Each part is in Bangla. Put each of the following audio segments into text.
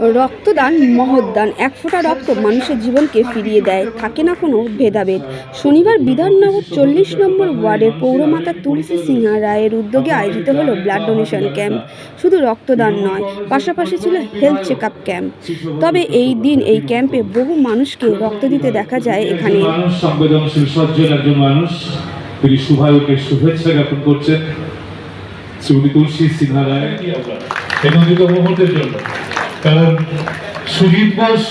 রক্তদান মহৎদান এক ফোঁটা রক্ত মানুষের জীবনকে ফিরিয়ে দেয় থাকে না কোনো ভেদাভেদ। শনিবার বিধাননগর চল্লিশ নম্বর ওয়ার্ডের পৌরমাতা তুলসী সিনহা রায়ের উদ্যোগে আয়োজিত হলো ব্লাড ডোনেশন ক্যাম্প। শুধু রক্তদান নয় পাশাপাশি ছিল হেলথ চেক আপ ক্যাম্প। তবে এই দিন এই ক্যাম্পে বহু মানুষকে রক্ত দিতে দেখা যায় এখানে। সংবেদনশীল সজ্জন একজন মানুষ। তিনি শুভায়ুকে শুভেচ্ছা জ্ঞাপন করছেন। শ্রীমতী তুলসী সিনহা রায়। এই নন্দিত মুহূর্তের জন্য। সুজিত বোস,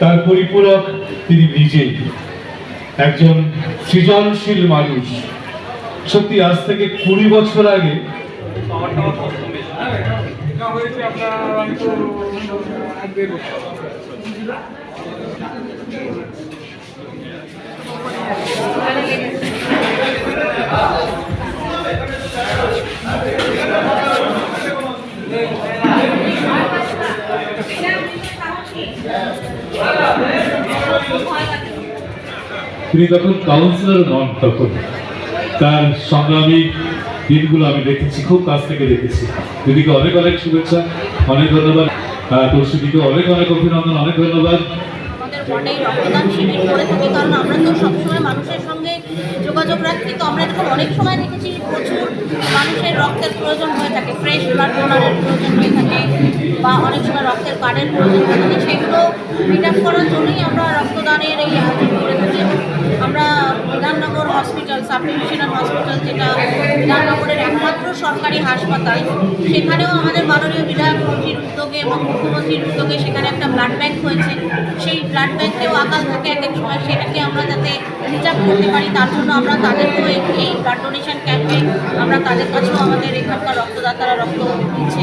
তার পরিপূরক তিনি নিজেই একজন সৃজনশীল মানুষ। সত্যি আজ থেকে কুড়ি বছর আগে হয়েছে আপনার হয়তো এক দেড় বছর। তিনি তখন কাউন্সিলর নন তখন। তার সংগ্রামী দিনগুলো আমি দেখেছি, খুব কাছ থেকে দেখেছি। দিদিকে অনেক অনেক শুভেচ্ছা, অনেক ধন্যবাদ। তুলসীদিকে অনেক অনেক অভিনন্দন, অনেক ধন্যবাদ। থাকি, কারণ আমরা তো সবসময় মানুষের সঙ্গে যোগাযোগ রাখি, তো আমরা এরকম অনেক সময় দেখেছি প্রচুর মানুষের রক্তের প্রয়োজন হয়ে থাকে ফ্রেশ ব্লাড ডোনারের প্রয়োজন হয়ে থাকে, বা অনেক সময় রক্তের কার্ডের প্রয়োজন হয়ে থাকে, সেগুলো মিট আপ করার জন্যই আমরা রক্তদানের এই আয়োজন করে থাকি এবং আমরা Bidhannagar hospital sub divisional hospital যেটা বিধাননগরের একমাত্র সরকারি হাসপাতাল, সেখানেও আমাদের মাননীয় বিধায়ক মন্ত্রীর উদ্যোগে এবং মুখ্যমন্ত্রীর উদ্যোগে সেখানে একটা ব্লাড ব্যাংক হয়েছে। সেই ব্লাড ব্যাংকেও আকাল থাকে এক এক সময়, সেটাকে আমরা যাতে রিজার্ভ করতে পারি, তার জন্য আমরা তাদেরকেও এই ব্লাড ডোনেশন ক্যাম্পে আমরা তাদের কাছেও আমাদের এখানকার রক্তদাতারা রক্ত দিচ্ছে।